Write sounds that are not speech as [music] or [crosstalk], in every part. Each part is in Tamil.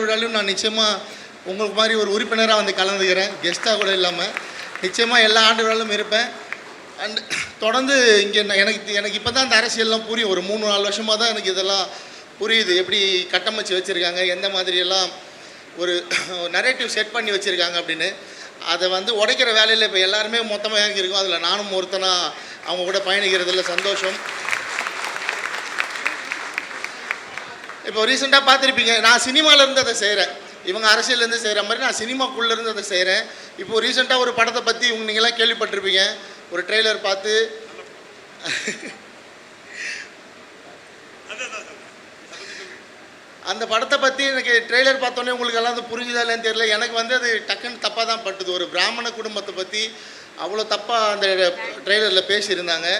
ஆண்டு விழாலையும் நான் நிச்சயமாக உங்களுக்கு மாதிரி ஒரு உறுப்பினராக வந்து கலந்துக்கிறேன். கெஸ்ட்டாக கூட இல்லாமல் நிச்சயமாக எல்லா ஆண்டு விழாலும் இருப்பேன். அண்ட் தொடர்ந்து இங்கே எனக்கு எனக்கு இப்போ தான் இந்த அரசியல்லாம் புரியும். ஒரு மூணு நாலு வருஷமாக தான் எனக்கு இதெல்லாம் புரியுது. எப்படி கட்டமைச்சு வச்சுருக்காங்க எந்த மாதிரியெல்லாம் ஒரு [coughs] நரேட்டிவ் செட் பண்ணி வச்சுருக்காங்க அப்படின்னு. அதை வந்து உடைக்கிற வேலையில் இப்போ எல்லாருமே மொத்தமாக இருக்கும் அதில் நானும் ஒருத்தனாக அவங்க கூட பயணிக்கிறதுல சந்தோஷம். இப்போ ரீசெண்டாக பார்த்துருப்பீங்க நான் சினிமாவில் இருந்து அதை செய்கிறேன் இவங்க அரசியல்லேருந்து செய்கிற மாதிரி நான் சினிமாக்குள்ளேருந்து அதை செய்கிறேன் இப்போ ரீசெண்டாக ஒரு படத்தை பற்றி இவங்க நீங்களாம் கேள்விப்பட்டிருப்பீங்க. ஒரு ட்ரெய்லர் பார்த்து. அந்த படத்தை பற்றி எனக்கு ட்ரெய்லர் பார்த்தோன்னே உங்களுக்கு எல்லாம் அது புரிஞ்சுதா இல்லைன்னு தெரியல. எனக்கு வந்து அது டக்குன்னு தப்பாக தான் பட்டுது. ஒரு பிராமண குடும்பத்தை பற்றி அவ்வளோ தப்பாக அந்த ட்ரெய்லரில் பேசியிருந்தாங்க.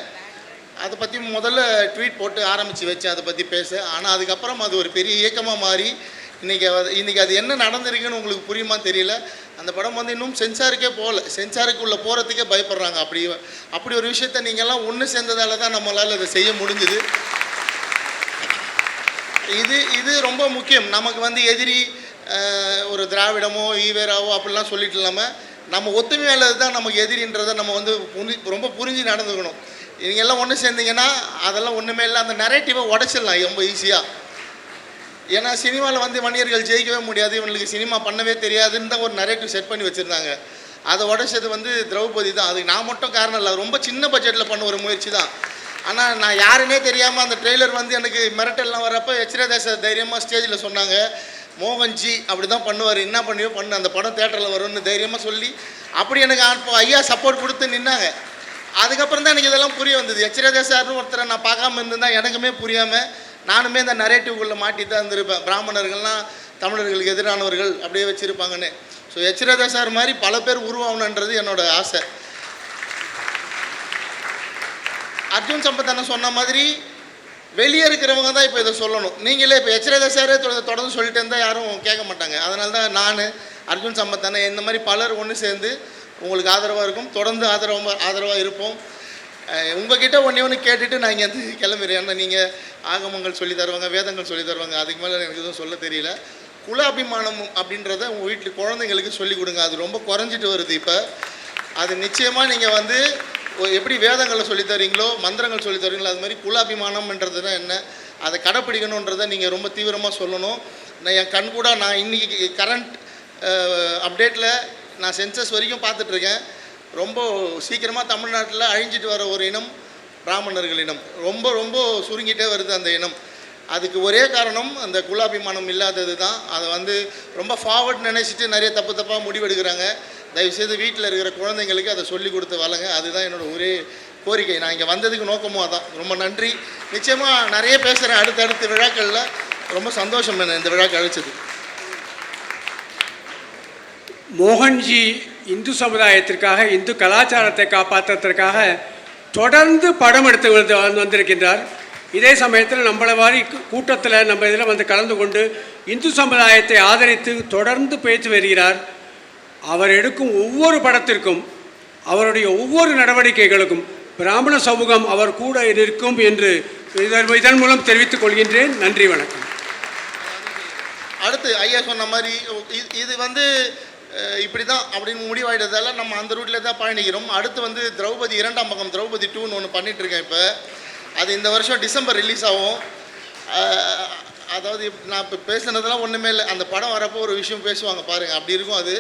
அதை பற்றி முதல்ல ட்வீட் போட்டு ஆரம்பித்து வச்சு அதை பற்றி பேச. ஆனால் அதுக்கப்புறம் அது ஒரு பெரிய இயக்கமாக மாறி இன்றைக்கி அது இன்றைக்கி அது என்ன நடந்திருக்குன்னு உங்களுக்கு புரியுமா தெரியல. அந்த படம் வந்து இன்னும் சென்சாருக்கே போகல. சென்சாருக்குள்ளே போகிறதுக்கே பயப்படுறாங்க. அப்படி அப்படி ஒரு விஷயத்த நீங்கள்லாம் ஒன்று சேர்ந்ததால தான் நம்மளால் அதை செய்ய முடிஞ்சுது. இது இது ரொம்ப முக்கியம். நமக்கு வந்து எதிரி ஒரு திராவிடமோ ஈவேராவோ அப்படிலாம் சொல்லிட்டு இல்லாமல் நம்ம ஒத்துமையாளது தான் நமக்கு எதிரின்றதை நம்ம வந்து புரி ரொம்ப புரிஞ்சு நடந்துக்கணும். நீங்கள் எல்லாம் ஒன்று சேர்ந்தீங்கன்னா அதெல்லாம் ஒன்றுமே இல்லை அந்த நரேட்டிவை உடச்சிடலாம் ரொம்ப ஈஸியாக ஏன்னா சினிமாவில் வந்து வணிகர்கள் ஜெயிக்கவே முடியாது இவங்களுக்கு சினிமா பண்ணவே தெரியாதுன்னு தான் ஒரு நரேட்டிவ் செட் பண்ணி வச்சுருந்தாங்க. அதை உடைச்சது வந்து திரௌபதி தான். அதுக்கு நான் மட்டும் காரணம் இல்லை ரொம்ப சின்ன பட்ஜெட்டில் பண்ண ஒரு முயற்சி தான். ஆனால் நான் யாருன்னே தெரியாமல் அந்த ட்ரெய்லர் வந்து எனக்கு மிரட்டல்லாம் வரப்போ எச்ரதேச தைரியமாக ஸ்டேஜில் சொன்னாங்க மோகன்ஜி அப்படி தான் பண்ணுவார் என்ன பண்ணியோ பண்ணு அந்த படம் தேட்டரில் வரும்னு தைரியமாக சொல்லி அப்படி எனக்கு அப்போ ஐயா சப்போர்ட் கொடுத்து நின்னாங்க. அதுக்கப்புறம் தான் எனக்கு இதெல்லாம் புரிய வந்தது. எச்ரதேசார்னு ஒருத்தரை நான் பார்க்காம இருந்திருந்தால் எனக்குமே புரியாமல் நானுமே இந்த நரேட்டிவ்குள்ளே மாட்டி தான் இருந்திருப்பேன். பிராமணர்கள்லாம் தமிழர்களுக்கு எதிரானவர்கள் அப்படியே வச்சுருப்பாங்கன்னு. ஸோ எச்ரதா சார் மாதிரி பல பேர் உருவாகணுன்றது என்னோட ஆசை. அர்ஜுன் சம்பத் என்ன சொன்ன மாதிரி வெளியே இருக்கிறவங்க தான் இப்போ இதை சொல்லணும். நீங்களே இப்போ எச்ரதா சாரே தொடர்ந்து சொல்லிட்டு இருந்தால் யாரும் கேட்க மாட்டாங்க. அதனால தான் நான் அர்ஜுன் சம்பத் அண்ணன் இந்த மாதிரி பலர் ஒன்று சேர்ந்து உங்களுக்கு ஆதரவாக இருக்கும். தொடர்ந்து ஆதரவாக ஆதரவாக இருப்போம். உங்ககிட்ட ஒன்றே ஒன்று கேட்டுட்டு நான் இங்கேருந்து கிளம்புறேன். ஏன்னா நீங்கள் ஆகமங்கள் சொல்லி தருவாங்க வேதங்கள் சொல்லி தருவாங்க. அதுக்கு மேலே எனக்கு எதுவும் சொல்ல தெரியல. குல அபிமானம் அப்படின்றத உங்கள் வீட்டில் குழந்தைங்களுக்கு சொல்லிக் கொடுங்க. அது ரொம்ப குறைஞ்சிட்டு வருது இப்போ. அது நிச்சயமாக நீங்கள் வந்து எப்படி வேதங்களை சொல்லி தரீங்களோ மந்திரங்கள் சொல்லித் தரீங்களோ அது மாதிரி குலாபிமானம்ன்றதுனா என்ன? அதை கடைப்பிடிக்கணுன்றதை நீங்கள் ரொம்ப தீவிரமாக சொல்லணும். நான் என் கண் கூட நான் இன்றைக்கி கரண்ட் அப்டேட்டில் நான் சென்சஸ் வரைக்கும் பார்த்துட்ருக்கேன். ரொம்ப சீக்கிரமாக தமிழ்நாட்டில் அழிஞ்சிட்டு வர ஒரு இனம் பிராமணர்கள் இனம். ரொம்ப ரொம்ப சுருங்கிட்டே வருது அந்த இனம். அதுக்கு ஒரே காரணம் அந்த குலாபிமானம் இல்லாதது தான். அதை வந்து ரொம்ப ஃபார்வர்ட் நினச்சிட்டு நிறைய தப்பு தப்பாக முடிவெடுக்கிறாங்க. தயவுசெய்து வீட்டில் இருக்கிற குழந்தைங்களுக்கு அதை சொல்லி கொடுத்து வளங்க அதுதான் என்னோட ஒரே கோரிக்கை. நான் இங்கே வந்ததுக்கு நோக்கமும் அதான். ரொம்ப நன்றி. நிச்சயமாக நிறைய பேசுகிறேன் அடுத்தடுத்த விழாக்களில். ரொம்ப சந்தோஷம் என்ன இந்த விழாக்கு அழைச்சது. மோகன்ஜி இந்து சமுதாயத்திற்காக இந்து கலாச்சாரத்தை காப்பாற்றுறதுக்காக தொடர்ந்து படம் எடுத்து வந்து வந்திருக்கின்றார். இதே சமயத்தில் நம்மளை மாதிரி கூட்டத்தில் நம்ம இதில் வந்து கலந்து கொண்டு இந்து சமுதாயத்தை ஆதரித்து தொடர்ந்து பேச்சு வருகிறார். அவர் எடுக்கும் ஒவ்வொரு படத்திற்கும் அவருடைய ஒவ்வொரு நடவடிக்கைகளுக்கும் பிராமண சமூகம் அவர் கூட இருக்கும் என்று இதன் இதன் மூலம் தெரிவித்துக் கொள்கின்றேன். நன்றி வணக்கம். அடுத்து ஐயா சொன்ன மாதிரி இது- இது வந்து இப்படி தான் அப்படின்னு முடிவாயிட்டதால நம்ம அந்த ரூட்டில் தான் பயணிக்கிறோம். அடுத்து வந்து திரௌபதி இரண்டாம் பக்கம் திரௌபதி டூன்னு ஒன்று பண்ணிகிட்ருக்கேன் இப்போ. அது இந்த வருஷம் டிசம்பர் ரிலீஸ் ஆகும். அதாவது நான் இப்போ பேசுனதெல்லாம் ஒன்றுமே இல்லை. அந்த படம் வரப்போ ஒரு விஷயம் பேசுவாங்க பாருங்கள் அப்படி இருக்கும் அது.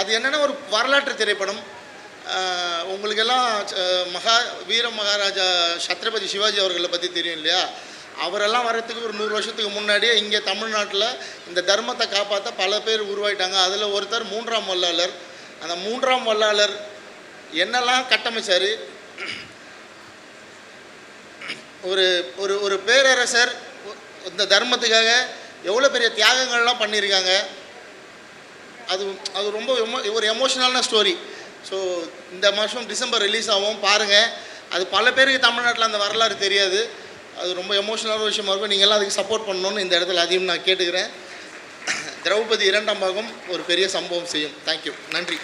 அது என்னென்னா ஒரு வரலாற்று திரைப்படம். உங்களுக்கெல்லாம் மகா வீர மகாராஜா சத்ரபதி சிவாஜி அவர்களை பற்றி தெரியும் இல்லையா? அவரெல்லாம் வர்றதுக்கு ஒரு நூறு வருஷத்துக்கு முன்னாடியே இங்கே தமிழ்நாட்டில் இந்த தர்மத்தை காப்பாற்ற பல பேர் உருவாயிட்டாங்க. அதில் ஒருத்தர் மூன்றாம் வல்லாளர். அந்த மூன்றாம் வல்லாளர் என்னெல்லாம் கட்டமைச்சார்? ஒரு ஒரு ஒரு பேரரசர் இந்த தர்மத்துக்காக எவ்வளோ பெரிய தியாகங்கள்லாம் பண்ணியிருக்காங்க. அது அது ரொம்ப எமோ ஒரு எமோஷனலான ஸ்டோரி ஸோ இந்த மாதம் டிசம்பர் ரிலீஸ் ஆகும். பாருங்கள் அது பல பேருக்கு தமிழ்நாட்டில் அந்த வரலாறு தெரியாது. அது ரொம்ப எமோஷனலான விஷயமா இருக்கும். நீங்கள்லாம் அதுக்கு சப்போர்ட் பண்ணணும்னு இந்த இடத்துல அதையும் நான் கேட்டுக்கிறேன். திரௌபதி இரண்டாம் பாகம் ஒரு பெரிய சம்பவம் செய்யும். தேங்க்யூ நன்றி.